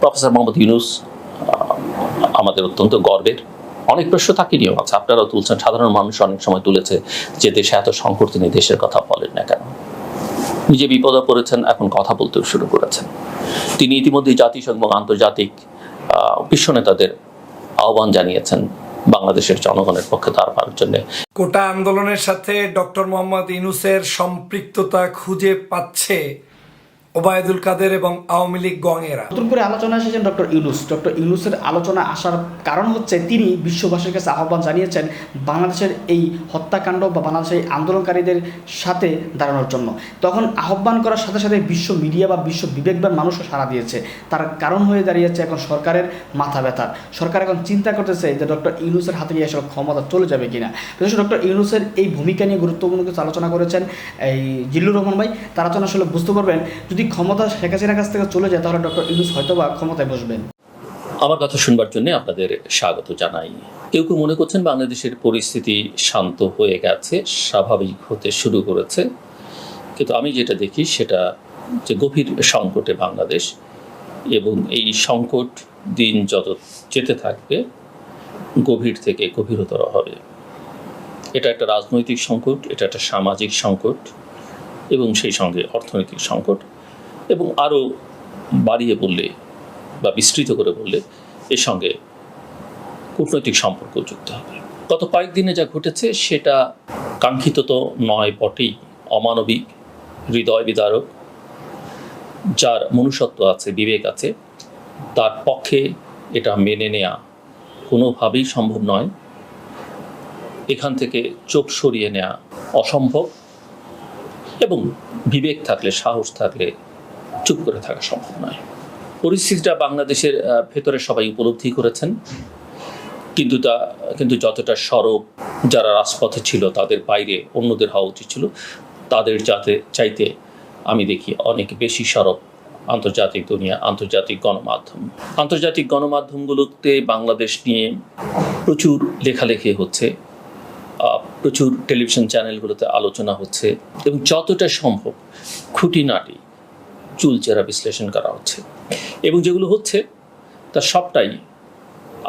Professor Mohammad Yunus আমাদের অত্যন্ত গর্বের। অনেক প্রশ্ন তাকে নিয়েও আছে। আপনারাও তুলছেন। সাধারণ মানুষ অনেক সময় তুলেছে যে দেশে এত সংকট তিনি দেশের কথা বলেন না কেন? নিজে বিপদে পড়েছেন, এখন কথা বলতেও শুরু করেছেন। তিনি ইতিমধ্যে জাতিসংঘ আন্তর্জাতিক বিশ্ব নেতাদের আহ্বান জানিয়েছেন বাংলাদেশের জনগণের পক্ষে দাঁড়াবার জন্য। কোটা আন্দোলনের সাথে ডক্টর মোহাম্মদ ইনুসের সম্পৃক্ততা খুঁজে পাচ্ছে ওবায়দুল কাদের এবং আওয়ামী লীগ গঙেরা। নতুন করে আলোচনা এসেছেন ডক্টর ইউনুস। ডক্টর ইউনুসের আলোচনা আসার কারণ হচ্ছে তিনি বিশ্ববাসীর কাছে আহ্বান জানিয়েছেন বাংলাদেশের এই হত্যাকাণ্ড বা বাংলাদেশের এই আন্দোলনকারীদের সাথে দাঁড়ানোর জন্য। তখন আহ্বান করার সাথে সাথে বিশ্ব মিডিয়া বা বিশ্ব বিবেকবান মানুষও সাড়া দিয়েছে। তার কারণ হয়ে দাঁড়িয়েছে এখন সরকারের মাথা ব্যথা। সরকার এখন চিন্তা করতেছে যে ডক্টর ইউনুসের হাতে গিয়ে আসলে ক্ষমতা চলে যাবে কিনা। বিশেষ ডক্টর ইউনুসের এই ভূমিকা নিয়ে গুরুত্বপূর্ণ কিছু আলোচনা করেছেন এই জিল্লুর রহমান ভাই। তারা তো আসলে বুঝতে পারবেন, যদি ক্ষমতা শেখ হাসিনার কাছ থেকে চলে যায়, তাহলে ডক্টর ইউনুস হয়তো বা ক্ষমতায় বসবেন। আমার কথা শুনবার জন্য আপনাদের স্বাগত জানাই। কেউ কেউ মনে করছেন বাংলাদেশের পরিস্থিতি শান্ত হয়ে গেছে, স্বাভাবিক হতে শুরু করেছে। কিন্তু আমি যেটা দেখি, সেটা যে গভীর সংকটে বাংলাদেশ এবং এই সংকট দিন যত যেতে থাকবে, গভীর থেকে গভীরতর হবে। এটা একটা রাজনৈতিক সংকট, এটা একটা সামাজিক সংকট এবং সেই সঙ্গে অর্থনৈতিক সংকট। এবং আরও বাড়িয়ে বললে বা বিস্তৃত করে বললে এর সঙ্গে কূটনৈতিক সম্পর্ক যুক্ত হবে। গত কয়েকদিনে যা ঘটেছে সেটা কাঙ্ক্ষিত তো নয়, বটেই। অমানবিক, হৃদয় বিদারক, যার মনুষ্যত্ব আছে, বিবেক আছে, তার পক্ষে এটা মেনে নেয়া কোনোভাবেই সম্ভব নয়। এখান থেকে চোখ সরিয়ে নেওয়া অসম্ভব এবং বিবেক থাকলে, সাহস থাকলে চুপ করে থাকা সম্ভব নয়। পরিস্থিতিটা বাংলাদেশের ভেতরে সবাই উপলব্ধি করেছেন। কিন্তু তা, কিন্তু যতটা সরব যারা রাজপথে ছিল, তাদের বাইরে অন্যদের হওয়া উচিত ছিল। তাদের যাতে, চাইতে আমি দেখি অনেক বেশি সরব আন্তর্জাতিক দুনিয়া, আন্তর্জাতিক গণমাধ্যম। আন্তর্জাতিক গণমাধ্যমগুলোতে বাংলাদেশ নিয়ে প্রচুর লেখালেখি হচ্ছে প্রচুর টেলিভিশন চ্যানেলগুলোতে আলোচনা হচ্ছে এবং যতটা সম্ভব খুঁটিনাটি চুলচেরা বিশ্লেষণ করা হচ্ছে। এবং যেগুলো হচ্ছে, তা সবটাই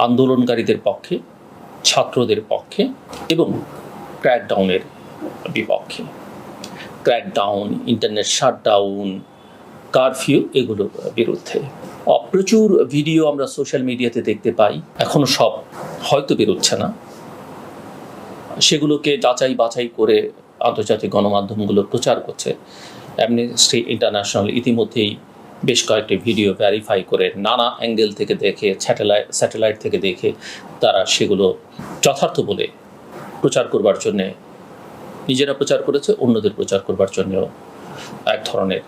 আন্দোলনকারীদের পক্ষে, ছাত্রদের পক্ষে এবং ক্র্যাকডাউনের বিপক্ষে। ক্র্যাকডাউন ইন্টারনেট শাটডাউন কারফিউ এগুলোর বিরুদ্ধে। প্রচুর ভিডিও আমরা সোশ্যাল মিডিয়াতে দেখতে পাই, এখনও সব হয়তো বেরোচ্ছে না। সেগুলোকে যাচাই বাছাই করে আন্তর্জাতিক গণমাধ্যমগুলো প্রচার করছে। অ্যামনেস্টি ইন্টারন্যাশনাল ইতিমধ্যেই বেশ কয়েকটি ভিডিও ভ্যারিফাই করে নানা অ্যাঙ্গেল থেকে দেখে স্যাটেলাইট স্যাটেলাইট থেকে দেখে তারা সেগুলো যথার্থ বলে প্রচার করবার জন্যে, নিজেরা প্রচার করেছে, অন্যদের প্রচার করবার জন্যও এক ধরনের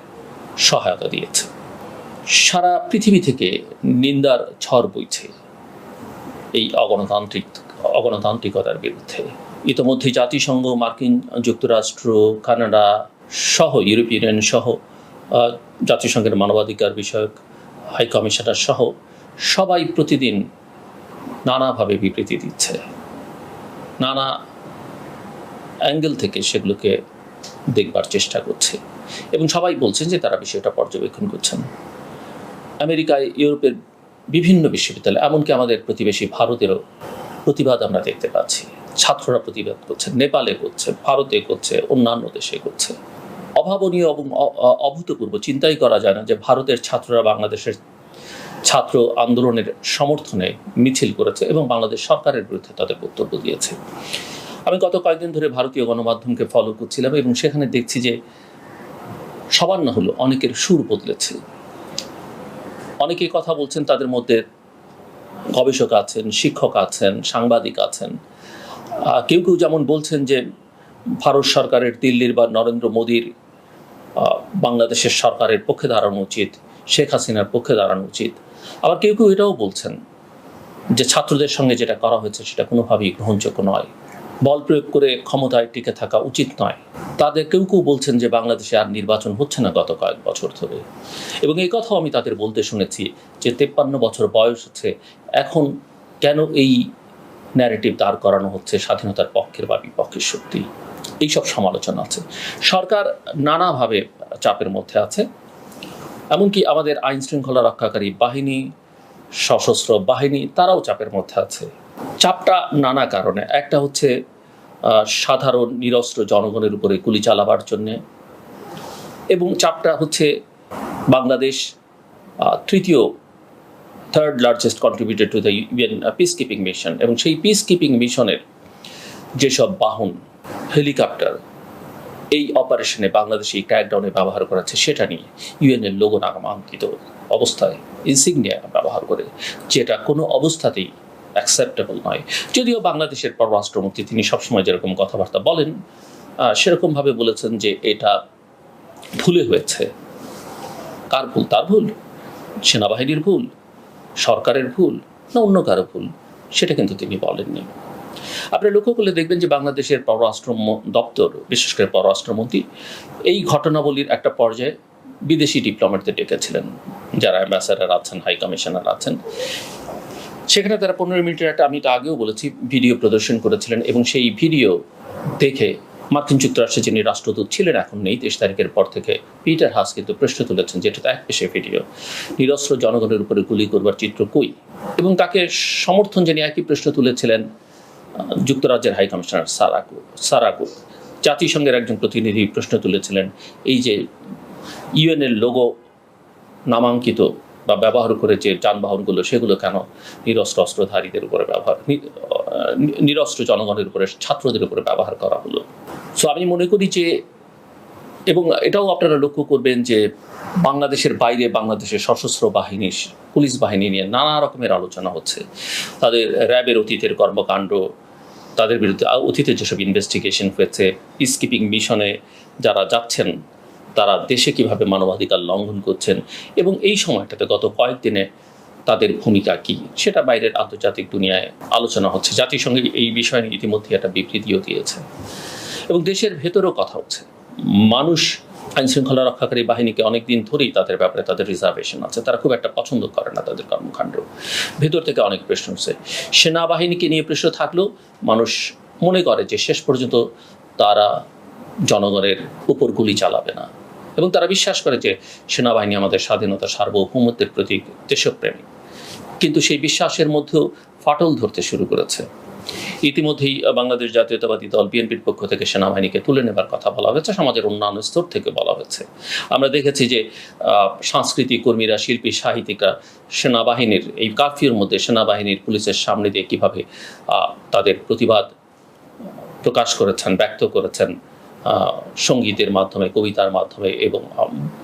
সহায়তা দিয়েছে। সারা পৃথিবী থেকে নিন্দার ঝড় বইছে এই অগণতান্ত্রিক, অগণতান্ত্রিকতার বিরুদ্ধে। ইতোমধ্যে জাতিসংঘ, মার্কিন যুক্তরাষ্ট্র, কানাডা সহ, ইউরোপিয়ান ইউনিয়ন সহ জাতিসংঘের মানবাধিকার বিষয়ক হাই কমিশনার সহ, সবাই প্রতিদিন নানাভাবে বিবৃতি দিচ্ছে। নানা অ্যাঙ্গেল থেকে সেগুলোকে দেখবার চেষ্টা করছে। এবং সবাই বলছেন যে তারা বিষয়টা পর্যবেক্ষণ করছেন। আমেরিকায় ইউরোপের বিভিন্ন বিশ্ববিদ্যালয়, এমনকি আমাদের প্রতিবেশী ভারতেরও প্রতিবাদ আমরা দেখতে পাচ্ছি। ছাত্ররা প্রতিবাদ করছে, নেপালে করছে, ভারতে করছে, অন্যান্য দেশে করছে। অভাবনীয় এবং অভূতপূর্ব। চিন্তাই করা যায় না যে ভারতের ছাত্ররা বাংলাদেশের ছাত্র আন্দোলনের সমর্থনে মিছিল করেছে এবং বাংলাদেশ সরকারের বিরুদ্ধে তাদের বক্তব্য দিয়েছে। আমি গত কয়েকদিন ধরে ভারতীয় গণমাধ্যমকে ফলো করছিলাম এবং সেখানে দেখছি যে সবার না হলো অনেকের সুর বদলেছে। অনেকেই কথা বলছেন, তাদের মধ্যে গবেষক আছেন, শিক্ষক আছেন, সাংবাদিক আছেন। কেউ কেউ যেমন বলছেন যে ভারত সরকারের দিল্লির বা নরেন্দ্র মোদীর বাংলাদেশের সরকারের পক্ষে দাঁড়ানো উচিত, শেখ হাসিনার পক্ষে দাঁড়ানো উচিত। আবার কেউ কেউ এটাও বলছেন যে ছাত্রদের সঙ্গে যেটা করা হয়েছে সেটা কোনোভাবেই গ্রহণযোগ্য নয়। বল প্রয়োগ করে ক্ষমতায় টিকে থাকা উচিত নয়। তাদের কেউ কেউ বলছেন যে বাংলাদেশে আর নির্বাচন হচ্ছে না গত কয়েক বছর ধরে। এবং এই কথাও আমি তাদের বলতে শুনেছি যে তেপ্পান্ন বছর বয়স হচ্ছে, এখন কেন এই ন্যারেটিভ দাঁড় করানো হচ্ছে স্বাধীনতার পক্ষের বা বিপক্ষের শক্তি? এইসব সমালোচনা আছে। সরকার নানাভাবে চাপের মধ্যে আছে। এমনকি আমাদের আইন শৃঙ্খলা রক্ষাকারী বাহিনী, সশস্ত্র বাহিনী, তারাও চাপের মধ্যে আছে। চাপটা নানা কারণে। একটা হচ্ছে সাধারণ নিরস্ত্র জনগণের উপরে গুলি চালাবার জন্যে। এবং চাপটা হচ্ছে, বাংলাদেশ তৃতীয় third largest contributed to the UN peacekeeping mission এবং সেই পিস কিপিং মিশনের যেসব বাহন হেলিকপ্টার এই অপারেশনে বাংলাদেশ ক্র্যাকডাউনে ব্যবহার করাচ্ছে সেটা নিয়ে ইউএনের লোগো নামাঙ্কিত অবস্থায় ইনসিগনিয়া ব্যবহার করে, যেটা কোনো অবস্থাতেই অ্যাকসেপ্টেবল নয়। যদিও বাংলাদেশের পররাষ্ট্রমন্ত্রী তিনি সবসময় যেরকম কথাবার্তা বলেন সেরকমভাবে বলেছেন যে এটা ভুলে হয়েছে। কার ভুল? তার ভুল? সেনাবাহিনীর ভুল? সরকারের ভুল? না অন্য কারও ভুল? সেটা কিন্তু তিনি বলেননি। আপনি লক্ষ্য করলে দেখবেন যে বাংলাদেশের পররাষ্ট্র দপ্তর, বিশেষ করে পররাষ্ট্রমন্ত্রী, এই ঘটনাবলীর একটা পর্যায়ে বিদেশি ডিপ্লোমেটদের ডেকেছিলেন, যারা অ্যাম্বাসাডার আছেন, হাই কমিশনার আছেন। সেখানে তারা পনেরো মিনিটের একটা, আমি তো আগেও বলেছি, ভিডিও প্রদর্শন করেছিলেন এবং সেই ভিডিও দেখে মার্কিন যুক্তরাষ্ট্রে যিনি রাষ্ট্রদূত ছিলেন, এখন নেই, তেইশ তারিখের পর থেকে পিটার হাস কিন্তু প্রশ্ন তুলেছেন যেটা তো এক পেশে ভিডিও। নিরস্ত্র জনগণের উপরে গুলি করবার চিত্র কই? এবং তাকে সমর্থন জানিয়ে একই প্রশ্ন তুলেছিলেন যুক্তরাজ্যের হাই কমিশনার সারাকু সারাকু জাতিসংঘের একজন প্রতিনিধি প্রশ্ন তুলেছিলেন, এই যে ইউএনের লোগো নামাঙ্কিত বা ব্যবহার করে যে যানবাহনগুলো, সেগুলো কেন নিরস্ত্র অস্ত্রধারীদের উপরে ব্যবহার নিরস্ত্র জনগণের উপরে, ছাত্রদের উপরে ব্যবহার করা হলো? সো আমি মনে করি যে, এবং এটাও আপনারা লক্ষ্য করবেন যে বাংলাদেশের বাইরে বাংলাদেশের সশস্ত্র বাহিনী, পুলিশ বাহিনী নিয়ে নানা রকমের আলোচনা হচ্ছে। তাদের র্যাবের অতীতের কর্মকাণ্ড তাদের বিরুদ্ধে অতীতে যেসব ইনভেস্টিগেশন হয়েছে পিসকিপিং মিশনে যারা যাচ্ছেন, তারা দেশে কীভাবে মানবাধিকার লঙ্ঘন করছেন এবং এই সময়টাতে গত কয়েকদিনে তাদের ভূমিকা কি, সেটা বাইরের আন্তর্জাতিক দুনিয়ায় আলোচনা হচ্ছে। জাতিসংঘে এই বিষয়ে ইতিমধ্যে একটা বিবৃতিও দিয়েছে। এবং দেশের ভেতরেও কথা হচ্ছে। মানুষ আইন শৃঙ্খলা রক্ষাকারী বাহিনীকে অনেকদিন ধরেই তাদের ব্যাপারে তাদের রিজার্ভেশন আছে। তারা খুব একটা পছন্দ করে না তাদের কর্মকাণ্ড। ভেতর থেকে অনেক প্রশ্ন হচ্ছে সেনাবাহিনীকে নিয়ে প্রশ্ন থাকলেও মানুষ মনে করে যে শেষ পর্যন্ত তারা জনগণের উপর গুলি চালাবে না। এবং তারা বিশ্বাস করে যে সেনাবাহিনী আমাদের স্বাধীনতা সার্বভৌমত্বের প্রতীক দেশপ্রেমী কিন্তু সেই বিশ্বাসের মধ্যেও ফাটল ধরতে শুরু করেছে। ইতিমধ্যেই বাংলাদেশ জাতীয়তাবাদী দল বিএনপির পক্ষ থেকে সেনাবাহিনীকে তুলে নেবার কথা বলা হয়েছে, সমাজের অন্যান্য স্তর থেকে বলা হয়েছে। আমরা দেখেছি যে সাংস্কৃতিক কর্মীরা, শিল্পী, সাহিত্যিকরা সেনাবাহিনীর, এই কারফিউর মধ্যে সেনাবাহিনীর পুলিশের সামনে দিয়ে কীভাবে তাদের প্রতিবাদ প্রকাশ করেছেন, ব্যক্ত করেছেন সঙ্গীতের মাধ্যমে, কবিতার মাধ্যমে এবং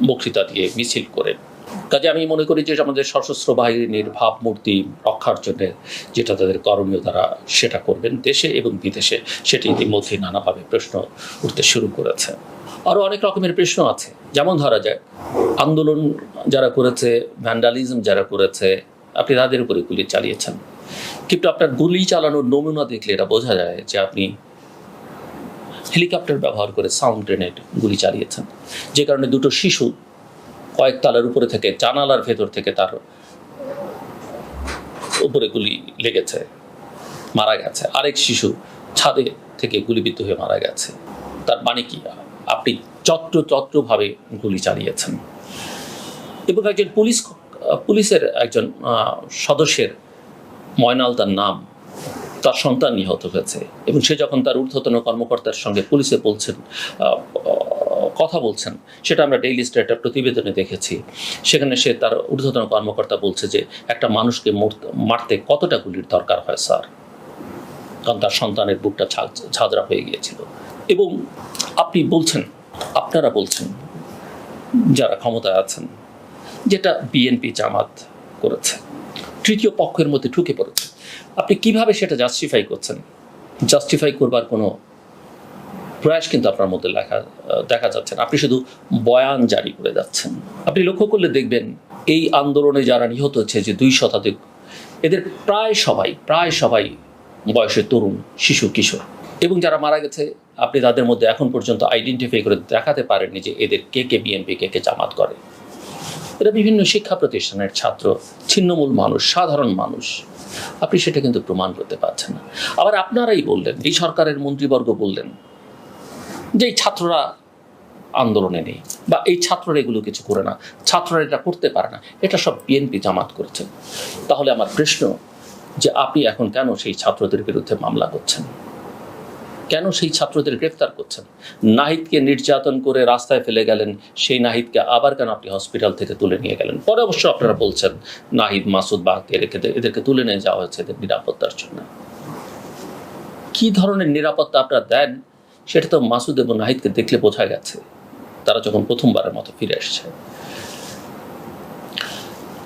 বক্তৃতা দিয়ে মিছিল করে কাজে আমি মনে করি যে আমাদের সশস্ত্র বাহিনীর ভাবমূর্তি রক্ষার জন্য যেটা তাদের করণীয় তারা সেটা করবেন দেশে এবং বিদেশে। সেটি ইতিমধ্যেই নানাভাবে প্রশ্ন উঠতে শুরু করেছে। আরও অনেক রকমের প্রশ্ন আছে। যেমন ধরা যায় আন্দোলন যারা করেছে ভ্যান্ডালিজম যারা করেছে, আপনি তাদের উপরে গুলি চালিয়েছেন। কিন্তু আপনার গুলি চালানোর নমুনা দেখলে এটা বোঝা যায় যে আপনি হেলিকপ্টার ব্যবহার করে সাউন্ড গ্রেনেড গুলি চালিয়েছেন। যে কারণে দুটো শিশু কয়েক তালার উপরে থেকে, জানালার ভেতর থেকে তার উপরে গুলি লেগেছে, মারা গেছে। আরেক শিশু ছাদে থেকে গুলিবিদ্ধ হয়ে মারা গেছে। তার মানে কি? আপনি চত্র চত্রভাবে গুলি চালিয়েছেন। এবং একজন পুলিশ পুলিশের একজন সদস্যের ময়নাল তার নাম, তার সন্তান নিহত হয়েছে। এবং সে যখন তার ঊর্ধ্বতন কর্মকর্তার সঙ্গে পুলিশে বলছেন কথা বলছেন, সেটা আমরা ডেইলি স্টার প্রতিবেদনে দেখেছি। সেখানে সে তার ঊর্ধ্বতন কর্মকর্তা বলছে যে, একটা মানুষকে মরতে- কতটা গুলির দরকার হয়, স্যার? কারণ তার সন্তানের বুকটা ঝাঁঝরা হয়ে গিয়েছিল। এবং আপনি বলছেন, আপনারা বলছেন, যারা ক্ষমতায় আছেন, যেটা বিএনপি জামাত করেছে, তৃতীয় পক্ষের মধ্যে ঢুকে পড়েছে, আপনি কীভাবে সেটা জাস্টিফাই করছেন? জাস্টিফাই করবার কোনো প্রয়াস কিন্তু আপনার মধ্যে লেখা দেখা যাচ্ছে না। আপনি শুধু বয়ান জারি করে যাচ্ছেন। আপনি লক্ষ্য করলে দেখবেন এই আন্দোলনে যারা নিহত হচ্ছে, যে দুই শতাধিক, এদের প্রায় সবাই প্রায় সবাই বয়সে তরুণ, শিশু, কিশোর। এবং যারা মারা গেছে, আপনি তাদের মধ্যে এখন পর্যন্ত আইডেন্টিফাই করে দেখাতে পারেননি যে এদের কে কে বিএনপি কে কে জামাত করে। এরা বিভিন্ন শিক্ষা প্রতিষ্ঠানের ছাত্র, ছিন্নমূল মানুষ, সাধারণ মানুষ। আপনি সেটা কিন্তু প্রমাণ করতে পারছেন না। আবার আপনারাই বললেন, এই সরকারের মন্ত্রীবর্গ বললেন যে এই ছাত্ররা আন্দোলনে নেই বা এই ছাত্ররা এগুলো কিছু করে না, ছাত্ররা এটা করতে পারে না, এটা সব বিএনপি জামাত করেছে। তাহলে আমার প্রশ্ন যে আপনি এখন কেন সেই ছাত্রদের বিরুদ্ধে মামলা করছেন? কেন সেই ছাত্রদের গ্রেফতার করছেন? নাহিদকে নির্যাতন করে রাস্তায় ফেলে গেলেন, সেই নাহিদকে আবার কেন আপনি হসপিটাল থেকে তুলে নিয়ে গেলেন? পরে অবশ্য আপনারা বলছেন, নাহিদ, মাসুদ বাহকে রেখে এদেরকে তুলে নিয়ে যাওয়া হয়েছে এদের নিরাপত্তার জন্য। কি ধরনের নিরাপত্তা আপনারা দেন সেটা তো মাসুদ এবং নাহিদকে দেখলে বোঝা গেছে। তারা যখন প্রথমবারের মতো ফিরে এসছে।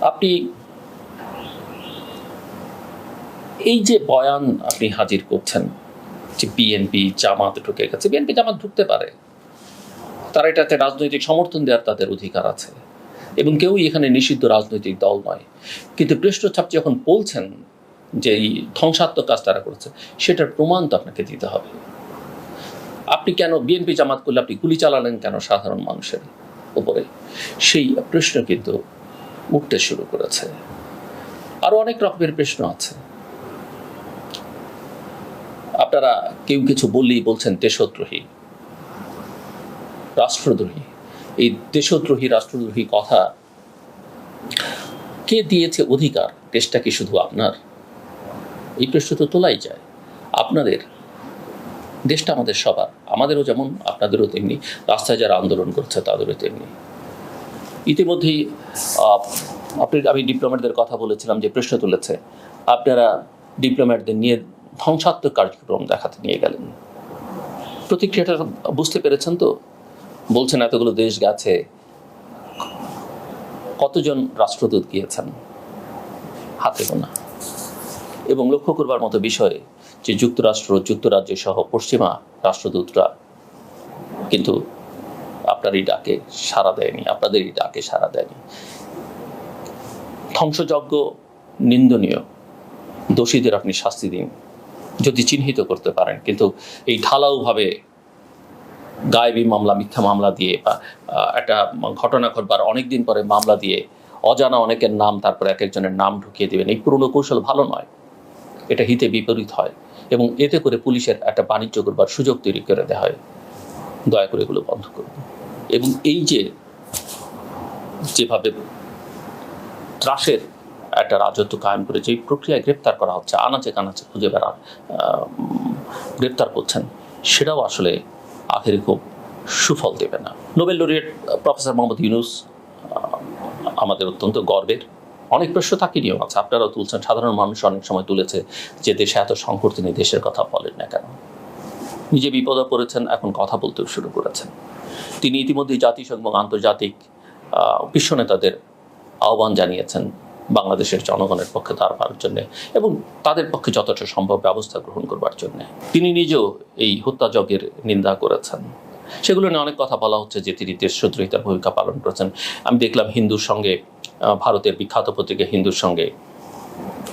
আপনি এই যে বয়ান আপনি হাজির করছেন যে বিএনপি জামাত ঢুকে গেছে বিএনপি জামাত ঢুকতে পারে। তারা এটাতে রাজনৈতিক সমর্থন দেওয়ার তাদের অধিকার আছে। এবং কেউই এখানে নিষিদ্ধ রাজনৈতিক দল নয়। কিন্তু পৃষ্ঠচাপ যখন বলছেন যে এই ধ্বংসাত্মক কাজ তারা করেছে, সেটার প্রমাণ তো আপনাকে দিতে হবে। আপনি কেন বিএনপি জামাত করলে আপনি গুলি চালালেন কেন সাধারণ মানুষের উপরে? সেই প্রশ্ন কিন্তু উঠতে শুরু করেছে। আরও অনেক রকমের প্রশ্ন আছে। আপনারা কেউ কিছু বললেই বলছেন দেশদ্রোহী, রাষ্ট্রদ্রোহী। এই দেশদ্রোহী, রাষ্ট্রদ্রোহী কথা কে দিয়েছে অধিকার? দেশটা কি শুধু আপনার? এই প্রশ্ন তো তোলাই যায়। আপনাদের দেশটা আমাদের সবার, আমাদেরও যেমন, আপনাদেরও তেমনি। রাস্তায় যারা আন্দোলন করছে, তাদেরও তেমনি। ইতিমধ্যেই আপনি, আমি ডিপ্লোম্যাটদের কথা বলেছিলাম যে প্রশ্ন তুলেছে, আপনারা ডিপ্লোম্যাটদের নিয়ে ধ্বংসাত্মক কার্যক্রম দেখাতে নিয়ে গেলেন। প্রতিক্রিয়াটা বুঝতে পেরেছেন তো? বলছেন, এতগুলো দেশ গেছে, কতজন রাষ্ট্রদূত গিয়েছেন? হাতে গোনা এবং লক্ষ্য করবার মতো বিষয় যে যুক্তরাষ্ট্র, যুক্তরাজ্য সহ পশ্চিমা রাষ্ট্রদূতরা কিন্তু আপনারই ডাকে সাড়া দেয়নি, আপনাদেরই ডাকে সাড়া দেয়নি। ধ্বংসযজ্ঞ নিন্দনীয়। দোষীদের আপনি শাস্তি দিন, যদি চিহ্নিত করতে পারেন। কিন্তু এই ঢালাওভাবে গায়েবী মামলা, মিথ্যা মামলা দিয়ে বা একটা ঘটনা ঘটবার অনেক দিন পরে মামলা দিয়ে অজানা অনেকের নাম, তারপরে এক একজনের নাম ঢুকিয়ে দিবেন, এই পুরনো কৌশল ভালো নয়। এটা হিতে বিপরীত হয় এবং এতে করে পুলিশের একটা বাণিজ্য করবার সুযোগ তৈরি করে দেওয়া হয়। দয়া করে এগুলো বন্ধ করুন। এবং এই যে, যেভাবে ত্রাসের একটা রাজত্ব কায়েম করে যে প্রক্রিয়ায় গ্রেপ্তার করা হচ্ছে, আনাচে কানাচে খুঁজে বেড়া গ্রেপ্তার করছেন, সেটাও আসলে আখেরে খুব সুফল দেবে না। Nobel laureate professor Mohammad Yunus আমাদের অত্যন্ত গর্বের অনেক প্রশ্ন তাকে নিয়েও আছে। আপনারাও তুলছেন। সাধারণ মানুষ অনেক সময় তুলেছে যে দেশে এত সংকট তিনি দেশের কথা বলেন না কেন? নিজে বিপদে পড়েছেন, এখন কথা বলতেও শুরু করেছেন। তিনি ইতিমধ্যেই জাতিসংঘ আন্তর্জাতিক বিশ্ব নেতাদের আহ্বান জানিয়েছেন বাংলাদেশের জনগণের পক্ষে দাঁড়াবার জন্য এবং তাদের পক্ষে যতটা সম্ভব ব্যবস্থা গ্রহণ করবার জন্য। তিনি নিজেও এই হত্যাযজ্ঞের নিন্দা করেছেন। সেগুলো নিয়ে অনেক কথা বলা হচ্ছে যে তিনি দেশদ্রোহিতার ভূমিকা পালন করেছেন। আমি দেখলাম হিন্দুর সঙ্গে ভারতের বিখ্যাত পত্রিকা হিন্দুর সঙ্গে।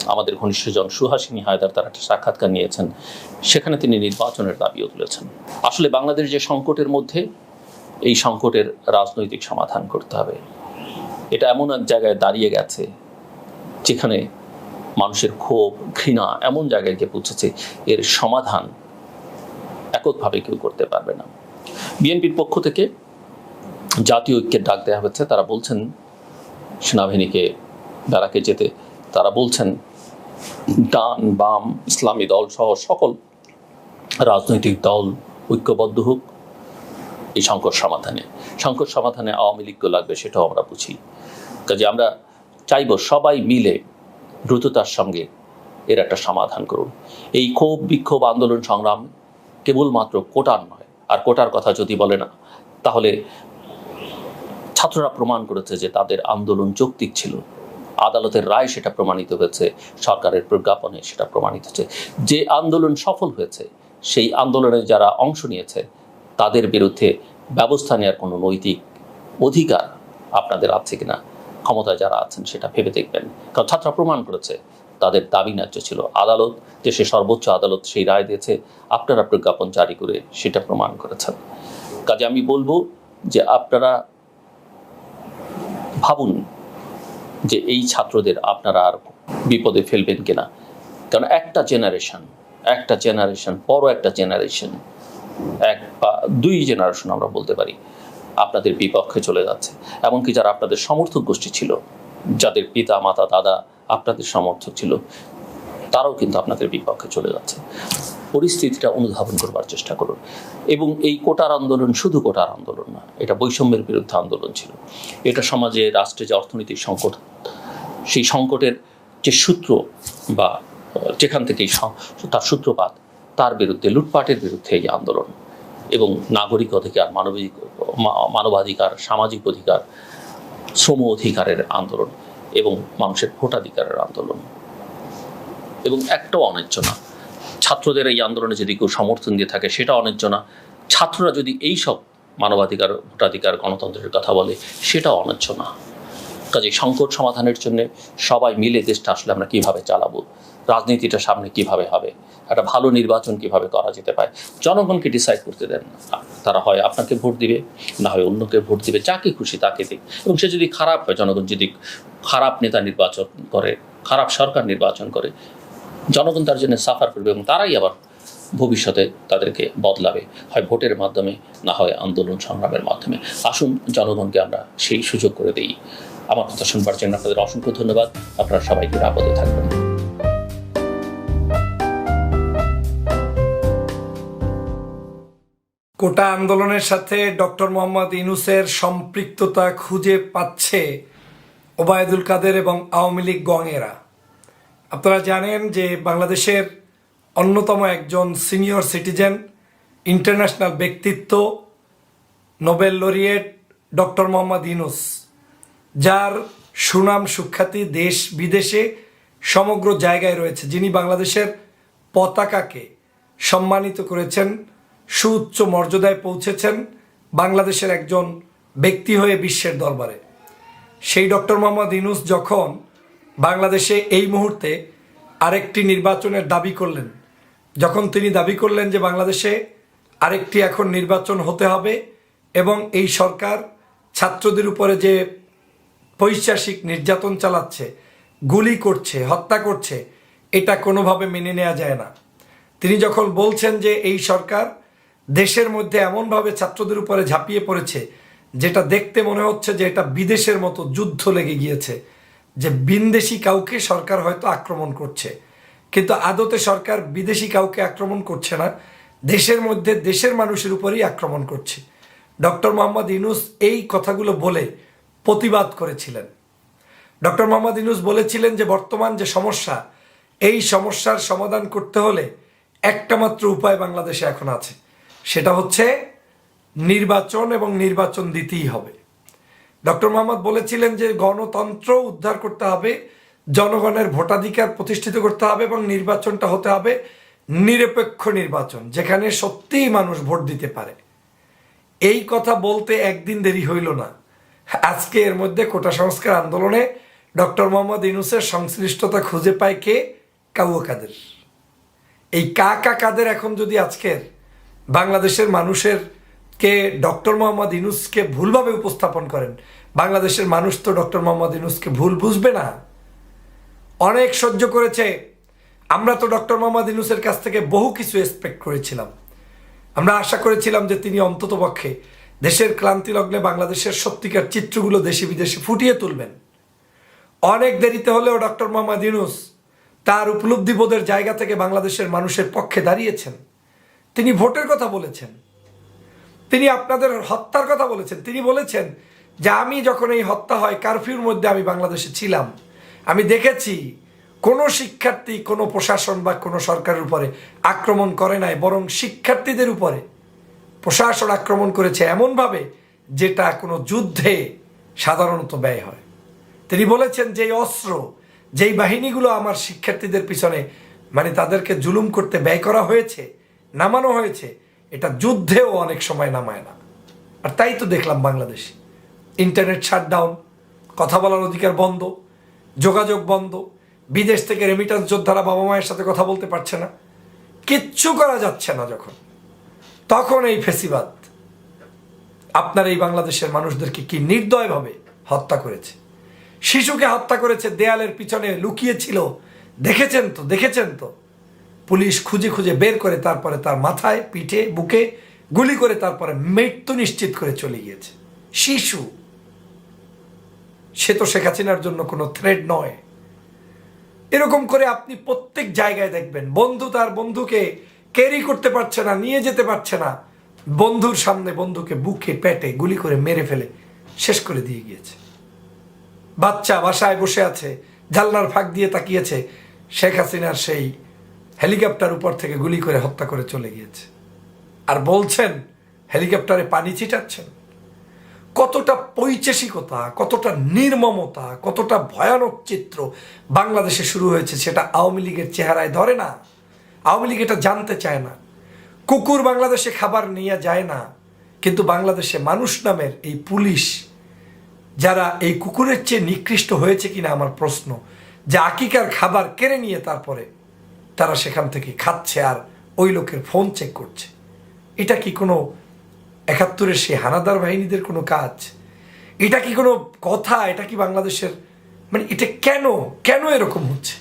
আমাদের ঘনিষ্ঠজন সুহাসিনী হায়দার তার একটা সাক্ষাৎকার নিয়েছেন। সেখানে তিনি নির্বাচনের দাবিও তুলেছেন। আসলে বাংলাদেশ যে সংকটের মধ্যে, এই সংকটের রাজনৈতিক সমাধান করতে হবে। এটা এমন এক জায়গায় দাঁড়িয়ে গেছে, যেখানে মানুষের ক্ষোভ, ঘৃণা এমন জায়গায় গিয়ে পৌঁছেছে, এর সমাধান এককভাবে কেউ করতে পারবে না। বিএনপির পক্ষ থেকে জাতীয় ঐক্যের ডাক দেওয়া হচ্ছে তারা বলছেন সেনাবাহিনীকে, ব্যারাকে যেতে। তারা বলছেন, ডান, বাম, ইসলামী দল সহ সকল রাজনৈতিক দল ঐক্যবদ্ধ হোক। এই সংকট সমাধানে। সংকট সমাধানে আওয়ামী লীগকে লাগবে, সেটাও আমরা বুঝি। কাজে আমরা চাইব সবাই মিলে দ্রুততার সঙ্গে এর একটা সমাধান করুন। এই ক্ষোভ, বিক্ষোভ, আন্দোলন সংগ্রাম কেবলমাত্র কোটার নয়। আর কোটার কথা যদি বলে না, তাহলে ছাত্ররা প্রমাণ করেছে যে তাদের আন্দোলন যৌক্তিক ছিল। আদালতের রায় সেটা প্রমাণিত হয়েছে, সরকারের প্রজ্ঞাপনে সেটা প্রমাণিত হয়েছে। যে আন্দোলন সফল হয়েছে, সেই আন্দোলনে যারা অংশ নিয়েছে, তাদের বিরুদ্ধে ব্যবস্থা নেওয়ার কোনো নৈতিক অধিকার আপনাদের আছে কিনা, ক্ষমতায় যারা আছেন সেটা ভেবে দেখবেন। কারণ ছাত্ররা প্রমাণ করেছে, তাদের দাবি ন্যায্য ছিল। আদালত, দেশের সর্বোচ্চ আদালত সেই রায় দিয়েছে, আপনারা প্রজ্ঞাপন জারি করে সেটা প্রমাণ করেছেন। কাজে আমি বলব যে আপনারা ভাবুন যে এই ছাত্রদের আপনারা আর বিপদে ফেলবেন কিনা। কারণ একটা জেনারেশন একটা জেনারেশন বড় একটা জেনারেশন এক বা দুই জেনারেশন আমরা বলতে পারি, আপনাদের বিপক্ষে চলে যাচ্ছে। এমনকি যারা আপনাদের সমর্থক গোষ্ঠী ছিল, যাদের পিতা, মাতা, দাদা আপনাদের সমর্থক ছিল তারাও কিন্তু আপনাদের বিপক্ষে চলে যাচ্ছে। পরিস্থিতিটা অনুধাবন করবার চেষ্টা করুন। এবং এই কোটার আন্দোলন শুধু কোটার আন্দোলন না, এটা বৈষম্যের বিরুদ্ধে আন্দোলন ছিল। এটা সমাজে, রাষ্ট্রে যে অর্থনৈতিক সংকট, সেই সংকটের যে সূত্র বা, যেখান থেকে তার সূত্রপাত, তার বিরুদ্ধে, লুটপাটের বিরুদ্ধে এই আন্দোলন। এবং নাগরিক অধিকার, মানবিক মানবাধিকার, সামাজিক অধিকার, শ্রম অধিকারের আন্দোলন এবং মানুষের ভোটাধিকারের আন্দোলন। এবং একটাও অন্যায্য না। ছাত্রদের এই আন্দোলনে যদি কেউ সমর্থন দিয়ে থাকে সেটা অন্যায্য না। ছাত্ররা যদি এই সব মানবাধিকার, ভোটাধিকার, গণতন্ত্রের কথা বলে সেটা অন্যায্য না। কাজে সংকট সমাধানের জন্য সবাই মিলে দেশটা আসলে আমরা কীভাবে চালাবো? রাজনীতিটা সামনে কীভাবে হবে? একটা ভালো নির্বাচন কীভাবে করা যেতে পারে? জনগণকে ডিসাইড করতে দেন তারা হয় আপনাকে ভোট দিবে, না হয় অন্যকে ভোট দিবে, যাকে খুশি তাকে দিক। এবং সে যদি খারাপ হয়, জনগণ যদি খারাপ নেতা নির্বাচন করে, খারাপ সরকার নির্বাচন করে জনগণ তার জন্য সাফার করবে এবং তারাই আবার ভবিষ্যতে তাদেরকে বদলাবে, হয় ভোটের মাধ্যমে না হয় আন্দোলন সংগ্রামের মাধ্যমে। আসুন জনগণকে আমরা সেই সুযোগ করে দিই। আমার কথা শুনবার জন্য আপনাদের অসংখ্য ধন্যবাদ। আপনারা সবাইকে নিরাপদে থাকবেন। কোটা আন্দোলনের সাথে ডক্টর মোহাম্মদ ইনুসের সম্পৃক্ততা খুঁজে পাচ্ছে ওবায়দুল কাদের এবং আওয়ামী লীগ গঙেরা। আপনারা জানেন যে বাংলাদেশের অন্যতম একজন সিনিয়র সিটিজেন, ইন্টারন্যাশনাল ব্যক্তিত্ব, Nobel laureate doctor Mohammad Yunus যার সুনাম সুখ্যাতি দেশ বিদেশে সমগ্র জায়গায় রয়েছে। যিনি বাংলাদেশের পতাকাকে সম্মানিত করেছেন, সুউচ্চ মর্যাদায় পৌঁছেছেন বাংলাদেশের একজন ব্যক্তি হয়ে বিশ্বের দরবারে। সেই ডক্টর মোহাম্মদ ইনুস যখন বাংলাদেশে এই মুহূর্তে আরেকটি নির্বাচনের দাবি করলেন। যখন তিনি দাবি করলেন যে বাংলাদেশে আরেকটি এখন নির্বাচন হতে হবে এবং এই সরকার ছাত্রদের উপরে যে পৈশাসিক নির্যাতন চালাচ্ছে, গুলি করছে, হত্যা করছে, এটা কোনোভাবে মেনে নেওয়া যায় না। তিনি যখন বলছেন যে এই সরকার দেশের মধ্যে এমনভাবে ছাত্রদের উপরে ঝাঁপিয়ে পড়েছে, যেটা দেখতে মনে হচ্ছে যে এটা বিদেশের মতো যুদ্ধ লেগে গিয়েছে যে বিনদেশি কাউকে সরকার হয়তো আক্রমণ করছে। কিন্তু আদতে সরকার বিদেশি কাউকে আক্রমণ করছে না, দেশের মধ্যে দেশের মানুষের উপরেই আক্রমণ করছে। ডক্টর মোহাম্মদ ইনুস এই কথাগুলো বলে প্রতিবাদ করেছিলেন। ডক্টর মোহাম্মদ ইনুস বলেছিলেন যে বর্তমান যে সমস্যা, এই সমস্যার সমাধান করতে হলে একটা মাত্র উপায় বাংলাদেশে এখন আছে। সেটা হচ্ছে নির্বাচন এবং নির্বাচন দিতেই হবে। ডক্টর মোহাম্মদ বলেছিলেন যে গণতন্ত্র উদ্ধার করতে হবে, জনগণের ভোটাধিকার প্রতিষ্ঠিত করতে হবে এবং নির্বাচনটা হতে হবে নিরপেক্ষ নির্বাচন, যেখানে সত্যিই মানুষ ভোট দিতে পারে। এই কথা বলতে একদিন দেরি হইল না। আজকে এর মধ্যে কোটা সংস্কার আন্দোলনে ডক্টর মোহাম্মদ ইনুসের সংশ্লিষ্টতা খুঁজে পায় কে? কাউয়া কাদের। এই কাকা কাদের এখন যদি আজকের বাংলাদেশের মানুষের কে ডক্টর মোহাম্মদ ইনুসকে ভুলভাবে উপস্থাপন করেন? বাংলাদেশের মানুষ তো ডক্টর মোহাম্মদ ইনুসকে ভুল বুঝবে না। অনেক সহ্য করেছে। আমরা তো ডক্টর মোহাম্মদ ইনুসের কাছ থেকে বহু কিছু এক্সপেক্ট করেছিলাম। আমরা আশা করেছিলাম যে তিনি অন্তত পক্ষে দেশের ক্লান্তি লগ্নে বাংলাদেশের সত্যিকার চিত্রগুলো দেশে বিদেশে ফুটিয়ে তুলবেন। অনেক দেরিতে হলেও ডক্টর মোহাম্মদ ইউনুস তার উপলব্ধিবোধের জায়গা থেকে বাংলাদেশের মানুষের পক্ষে দাঁড়িয়েছেন। তিনি ভোটের কথা বলেছেন। তিনি আপনাদের হত্যার কথা বলেছেন। তিনি বলেছেন যে আমি যখন এই হত্যা হয় কারফিউর মধ্যে আমি বাংলাদেশে ছিলাম। আমি দেখেছি কোনো শিক্ষার্থী, কোনো প্রশাসন বা কোনো সরকারের উপরে আক্রমণ করে নাই, বরং শিক্ষার্থীদের উপরে প্রশাসন আক্রমণ করেছে এমনভাবে যেটা কোনো যুদ্ধে সাধারণত ব্যয় হয়। তিনি বলেছেন যে অস্ত্র, যেই বাহিনীগুলো আমার শিক্ষার্থীদের পিছনে মানে তাদেরকে জুলুম করতে ব্যয় করা হয়েছে, নামানো হয়েছে এটা যুদ্ধেও অনেক সময় নামায় না। আর তাই তো দেখলাম বাংলাদেশ। ইন্টারনেট শাটডাউন, কথা বলার অধিকার বন্ধ, যোগাযোগ বন্ধ, বিদেশ থেকে রেমিটেন্স যোদ্ধারা বাবা মায়ের সাথে কথা বলতে পারছে না। কিচ্ছু করা যাচ্ছে না যখন। তখন এই ফেসিবাদ। আপনার এই বাংলাদেশের মানুষদেরকে কি নির্দয়ভাবে হত্যা করেছে? শিশুকে হত্যা করেছে, দেয়ালের পিছনে লুকিয়েছিল। দেখেছেন তো দেখেছেন তো? পুলিশ খুঁজে খুঁজে বের করে তারপরে তার মাথায়, পিঠে, বুকে গুলি করে তারপরে মৃত্যু নিশ্চিত করে চলে গিয়েছে। শিশু। সে তো শেখ হাসিনার জন্য কোনো থ্রেড নয়। এরকম করে আপনি প্রত্যেক জায়গায় দেখবেন, বন্ধু তার বন্ধুকে ক্যারি করতে পারছে না, নিয়ে যেতে পারছে না। বন্ধুর সামনে বন্ধুকে বুকে, পেটে গুলি করে মেরে ফেলে, শেষ করে দিয়ে গিয়েছে। বাচ্চা বাসায় বসে আছে, জানলার ফাঁক দিয়ে তাকিয়েছে শেখ হাসিনার সেই হেলিকপ্টার উপর থেকে গুলি করে হত্যা করে চলে গিয়েছে। আর বলছেন, হেলিকপ্টারে পানি ছিটাচ্ছেন। কতটা পৈচেসিকতা কতটা নির্মমতা, কতটা ভয়ানক চিত্র বাংলাদেশে শুরু হয়েছে সেটা আওয়ামী লীগের চেহারায় ধরে না। আওয়ামী লীগ এটা জানতে চায় না। কুকুর বাংলাদেশে খাবার নিয়ে যায় না। কিন্তু বাংলাদেশে মানুষ নামের এই পুলিশ, যারা এই কুকুরের চেয়ে নিকৃষ্ট হয়েছে কিনা আমার প্রশ্ন, যে আকিকার খাবার কেড়ে নিয়ে তারপরে তারা সেখান থেকে খাচ্ছে আর ওই লোকের ফোন চেক করছে। এটা কি কোনো একাত্তরের সেই হানাদার বাহিনীদের কোনো কাজ? এটা কি কোনো কথা? এটা কি বাংলাদেশের মানে এটা কেন কেন এরকম হচ্ছে?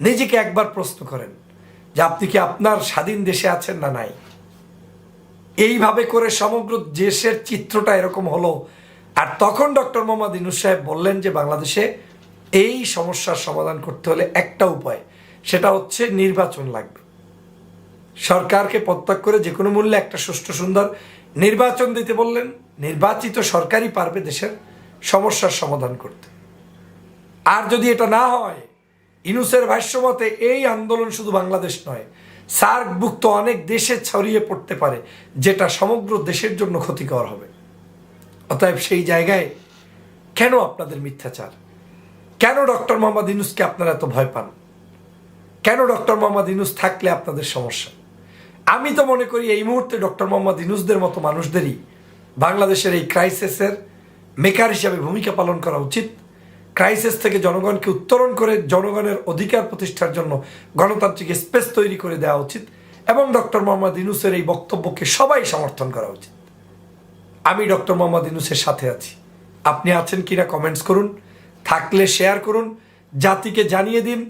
নিজেকে একবার প্রশ্ন করেন যে আপনি কি আপনার স্বাধীন দেশে আছেন না নাই? এইভাবে করে সমগ্র দেশের চিত্রটা এরকম হলো। আর তখন ডক্টর মোহাম্মদ ইনুস সাহেব বললেন যে বাংলাদেশে এই সমস্যার সমাধান করতে হলে একটা উপায়। সেটা হচ্ছে নির্বাচন লাগবে। সরকারকে প্রত্যাগ করে যে কোনো মূল্যে একটা সুষ্ঠু সুন্দর নির্বাচন দিতে বললেন, নির্বাচিত সরকারই পারবে দেশের সমস্যার সমাধান করতে। আর যদি এটা না হয়, ইনুসের ভাষ্যমতে এই আন্দোলন শুধু বাংলাদেশ নয়, সার্কভুক্ত অনেক দেশে ছড়িয়ে পড়তে পারে, যেটা সমগ্র দেশের জন্য ক্ষতিকর হবে। অতএব সেই জায়গায় কেন আপনাদের মিথ্যাচার? কেন ডক্টর মোহাম্মদ ইনুসকে আপনারা এত ভয় পান? কেন ডক্টর মোহাম্মদ ইনুস থাকলে আপনাদের সমস্যা? আমি তো মনে করি এই মুহূর্তে ডক্টর মোহাম্মদ ইনুসদের মতো মানুষদেরই বাংলাদেশের এই ক্রাইসিসের মেকার হিসাবে ভূমিকা পালন করা উচিত। ক্রাইসিস থেকে জনগণকে উত্তরণ করে জনগণের অধিকার প্রতিষ্ঠার জন্য গণতান্ত্রিক স্পেস তৈরি করে দেওয়া উচিত এবং ডক্টর মোহাম্মদ ইনুসের এই বক্তব্যকে সবাই সমর্থন করা উচিত। আমি ডক্টর মোহাম্মদ ইনুসের সাথে আছি। আপনি আছেন কিনা কমেন্টস করুন, থাকলে শেয়ার করুন, জাতিকে জানিয়ে দিন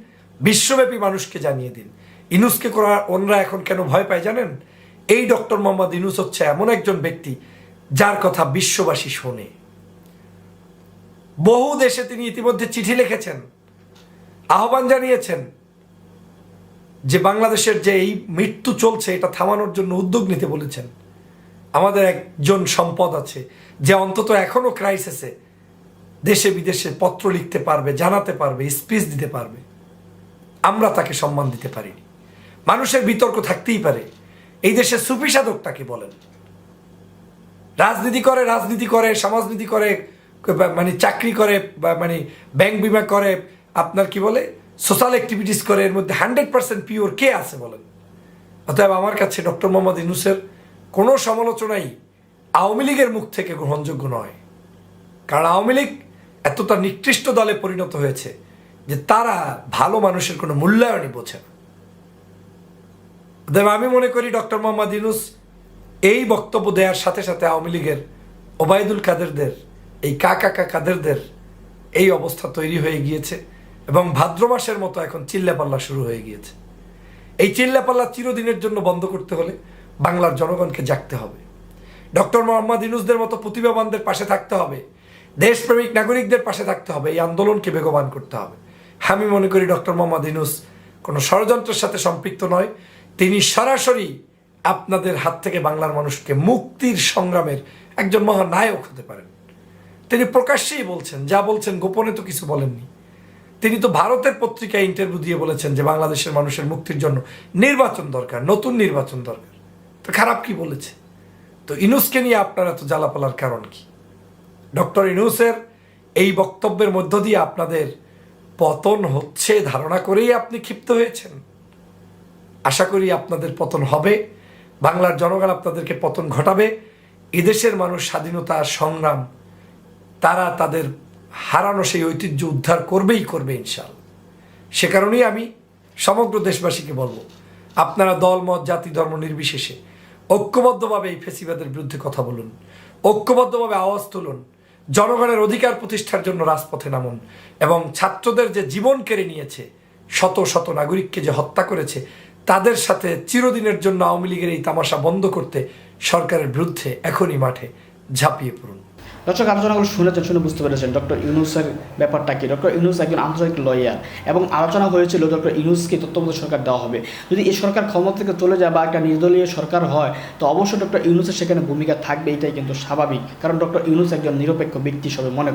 বিশ্বব্যাপী মানুষকে জানিয়ে দিন। ইনুসকে করা ওনরা এখন কেন ভয় পায় জানেন? এই ডক্টর মোহাম্মদ ইনুস হচ্ছে এমন একজন ব্যক্তি যার কথা বিশ্ববাসী শোনে। বহু দেশে তিনি ইতিমধ্যে চিঠি লিখেছেন, আহ্বান জানিয়েছেন যে বাংলাদেশের যে এই মৃত্যু চলছে, এটা থামানোর জন্য উদ্যোগ নিতে বলেছেন। আমাদের একজন সম্পদ আছে, যে অন্তত এখনও ক্রাইসিসে দেশে বিদেশে পত্র লিখতে পারবে, জানাতে পারবে স্পিচ দিতে পারবে। আমরা তাকে সম্মান দিতে পারিনি। মানুষের বিতর্ক থাকতেই পারে। এই দেশের সুফি সাধক তাকে বলেন। রাজনীতি করে রাজনীতি করে, সমাজনীতি করে মানে চাকরি করে মানে ব্যাংক বিমা করে, আপনার কি বলে সোশ্যাল অ্যাক্টিভিটিস করে, এর মধ্যে হান্ড্রেড পার্সেন্ট পিওর কে আছে বলেন। অতএব আমার কাছে ডক্টর মোহাম্মদ ইনুসের কোনো সমালোচনাই আওয়ামী লীগের মুখ থেকে গ্রহণযোগ্য নয়। কারণ আওয়ামী লীগ এতটা নিকৃষ্ট দলে পরিণত হয়েছে। যে তারা ভালো মানুষের কোনো মূল্যায়নই বোঝে না। আমি মনে করি ডক্টর মোহাম্মদ ইনুস এই বক্তব্য দেওয়ার সাথে সাথে আওয়ামী লীগের ওবায়দুল কাদেরদের, এই কাকা কাকাদেরদের এই অবস্থা তৈরি হয়ে গিয়েছে এবং ভাদ্র মাসের মতো এখন চিল্লাপাল্লা শুরু হয়ে গিয়েছে। এই চিল্লাপাল্লা চিরদিনের জন্য বন্ধ করতে হলে বাংলার জনগণকে জাগতে হবে। ডক্টর মোহাম্মদ ইনুসদের মতো প্রতিভাবানদের পাশে থাকতে হবে। দেশপ্রেমিক নাগরিকদের পাশে থাকতে হবে। এই আন্দোলনকে বেগবান করতে হবে। আমি মনে করি ডক্টর মোহাম্মদ ইনুস কোনো ষড়যন্ত্রের সাথে সম্পৃক্ত নয়। তিনি সরাসরি আপনাদের হাত থেকে বাংলার মানুষকে মুক্তির সংগ্রামের একজন মহানায়ক হতে পারেন। তিনি প্রকাশ্যেই বলছেন, যা বলছেন গোপনে তো কিছু বলেননি। তিনি তো ভারতের পত্রিকায় ইন্টারভিউ দিয়ে বলেছেন যে বাংলাদেশের মানুষের মুক্তির জন্য নির্বাচন দরকার, নতুন নির্বাচন দরকার। তো খারাপ কি বলেছে? তো ইনুসকে নিয়ে আপনারা তো জ্বালাপালার কারণ কি? ডক্টর ইনুসের এই বক্তব্যের মধ্য দিয়ে আপনাদের পতন হচ্ছে, ধারণা করেই আপনি ক্ষিপ্ত হয়েছেন। আশা করি আপনাদের পতন হবে, বাংলার জনগণ আপনাদেরকে পতন ঘটাবে, এদেশের মানুষ স্বাধীনতা, সংগ্রাম, তারা তাদের হারানো সেই ঐতিহ্য উদ্ধার করবেই করবে ইনশাল সে কারণেই আমি সমগ্র দেশবাসীকে বলব, আপনারা দল, মত, জাতি, ধর্ম নির্বিশেষে ঐক্যবদ্ধভাবে এই ফেসিবাদের বিরুদ্ধে কথা বলুন, ঐক্যবদ্ধভাবে আওয়াজ তুলুন জনগণের অধিকার প্রতিষ্ঠার জন্য রাজপথে নামুন এবং ছাত্রদের যে জীবন কেড়ে নিয়েছে, শত শত নাগরিককে যে হত্যা করেছে, তাদের সাথে চিরদিনের জন্য আওয়ামী লীগের এই তামাশা বন্ধ করতে সরকারের বিরুদ্ধে এখনই মাঠে ঝাঁপিয়ে পড়ুন। দর্শক, আলোচনাগুলো শুনেছেন শুনে বুঝতে পেরেছেন। ডক্টর ইউনুসের ব্যাপারটা কি? ডক্টর ইউনুস একজন আন্তর্জাতিক লয়ার এবং আলোচনা হয়েছিল ডক্টর ইউনুসকে তত্ত্বাবধায়ক সরকার দেওয়া হবে। যদি এই সরকার ক্ষমতা থেকে চলে যায় বা একটা নির্দলীয় সরকার হয়, তো অবশ্যই ডক্টর ইউনুসের সেখানে ভূমিকা থাকবে, এটাই কিন্তু স্বাভাবিক। কারণ ডক্টর ইউনুস একজন নিরপেক্ষ ব্যক্তি হিসেবে মনে করে